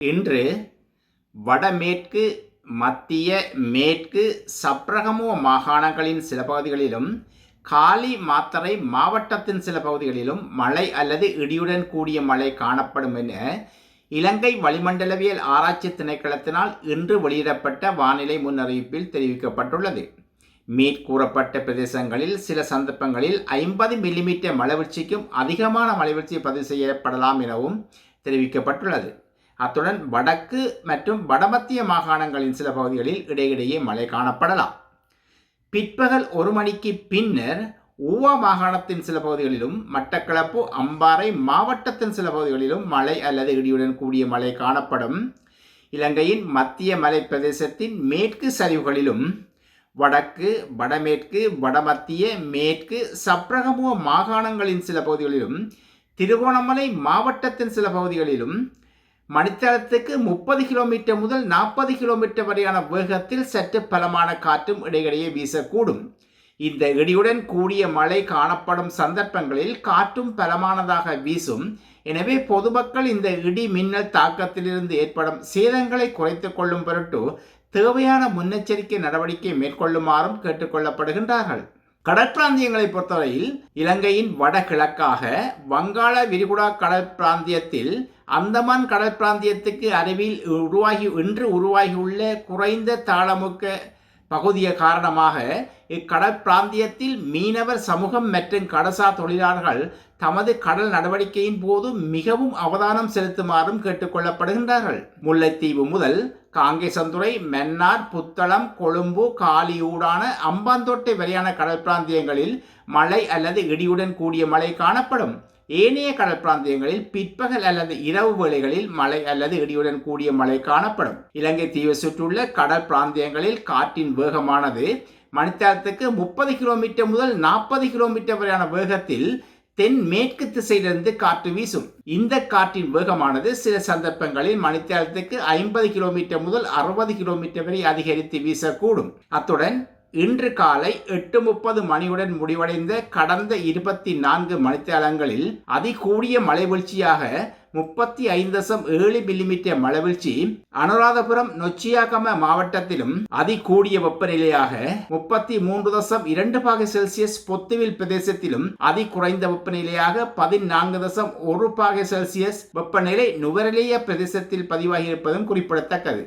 இன்று வடமேற்கு மத்திய மேற்கு சப்ரகமுவ மாகாணங்களின் சில பகுதிகளிலும் காலி மாத்தரை மாவட்டத்தின் சில பகுதிகளிலும் மழை அல்லது இடியுடன் கூடிய மழை காணப்படும் என இலங்கை வளிமண்டலவியல் ஆராய்ச்சி திணைக்களத்தினால் இன்று வெளியிடப்பட்ட வானிலை முன்னறிவிப்பில் தெரிவிக்கப்பட்டுள்ளது. மேற்கூறப்பட்ட பிரதேசங்களில் சில சந்தர்ப்பங்களில் ஐம்பது மில்லிமீட்டர் மழைவீழ்ச்சிக்கும் அதிகமான மழைவீழ்ச்சி பதிவு செய்யப்படலாம் எனவும் தெரிவிக்கப்பட்டுள்ளது. அத்துடன் வடக்கு மற்றும் வடமத்திய மாகாணங்களின் சில பகுதிகளில் இடையிடையே மழை காணப்படலாம். பிற்பகல் ஒரு மணிக்கு பின்னர் ஊவா மாகாணத்தின் சில பகுதிகளிலும் மட்டக்களப்பு அம்பாறை மாவட்டத்தின் சில பகுதிகளிலும் மழை அல்லது இடியுடன் கூடிய மழை காணப்படும். இலங்கையின் மத்திய மலை பிரதேசத்தின் மேற்கு சரிவுகளிலும் வடக்கு வடமேற்கு வடமத்திய மேற்கு சப்ரகமுக மாகாணங்களின் சில பகுதிகளிலும் திருகோணமலை மாவட்டத்தின் சில பகுதிகளிலும் மணித்தளத்துக்கு முப்பது கிலோமீட்டர் முதல் நாற்பது கிலோமீட்டர் வரையான வேகத்தில் சற்று பலமான காற்றும் இடையிடையே வீசக்கூடும். இந்த இடியுடன் கூடிய மழை காணப்படும் சந்தர்ப்பங்களில் காற்றும் பலமானதாக வீசும். எனவே பொதுமக்கள் இந்த இடி மின்னல் தாக்கத்திலிருந்து ஏற்படும் சேதங்களை குறைத்துக் கொள்ளும் பொருட்டு தேவையான முன்னெச்சரிக்கை நடவடிக்கை மேற்கொள்ளுமாறும் கேட்டுக்கொள்ளப்படுகின்றார்கள் கடற்பிராந்தியங்களை பொறுத்தவரையில் இலங்கையின் வடகிழக்காக வங்காள விரிகுடா கடற்பிராந்தியத்தில் அந்தமான் கடற்பிராந்தியத்துக்கு அருவில் அருகில் உருவாகி இன்று உருவாகியுள்ள குறைந்த தாளமுக்க பகுதிய காரணமாக இக்கடற்பிராந்தியத்தில் மீனவர் சமூகம் மற்றும் கடசார் தொழிலாளர்கள் தமது கடல் நடவடிக்கையின் போது மிகவும் அவதானம் செலுத்துமாறும் கேட்டுக்கொள்ளப்படுகின்றார்கள் முல்லைத்தீவு முதல் காங்கேசந்துறை மென்னார் புத்தளம் கொழும்பு காலியூடான அம்பாந்தோட்டை வரையான கடல் பிராந்தியங்களில் மழை அல்லது இடியுடன் கூடிய மழை காணப்படும். ஏனைய கடல் பிராந்தியங்களில் பிற்பகல் அல்லது இரவு வேளைகளில் மழை அல்லது இடியுடன் கூடிய மழை காணப்படும். இலங்கை தீவை சுற்றுள்ள கடல் பிராந்தியங்களில் காற்றின் வேகமானது மணித்தாரத்துக்கு முப்பது கிலோமீட்டர் முதல் நாற்பது கிலோமீட்டர் வரையான வேகத்தில் தென் மேற்கு திசையிலிருந்து காற்று வீசும். இந்த காற்றின் வேகமானது சில சந்தர்ப்பங்களில் மணித்தேரத்துக்கு ஐம்பது கிலோமீட்டர் முதல் அறுபது கிலோமீட்டர் வரை அதிகரித்து வீசக்கூடும். அத்துடன் இன்று காலை எட்டு முப்பது மணியுடன் முடிவடைந்த கடந்த இருபத்தி நான்கு மணித்தேரங்களில் அதிகூடிய மலைவீழ்ச்சியாக முப்பத்தி ஐந்து தசம் ஏழு மில்லிமீட்டர் மழைவீழ்ச்சி அனுராதபுரம் நொச்சியாகம மாவட்டத்திலும் அதிகூடிய வெப்பநிலையாக முப்பத்தி மூன்று தசம் இரண்டு பாக செல்சியஸ் பொத்துவில் பிரதேசத்திலும் அதி குறைந்த வெப்பநிலையாக பதினான்கு தசம் ஒரு பாக செல்சியஸ் வெப்பநிலை நுவரலிய பிரதேசத்தில் பதிவாகியிருப்பதும் குறிப்பிடத்தக்கது.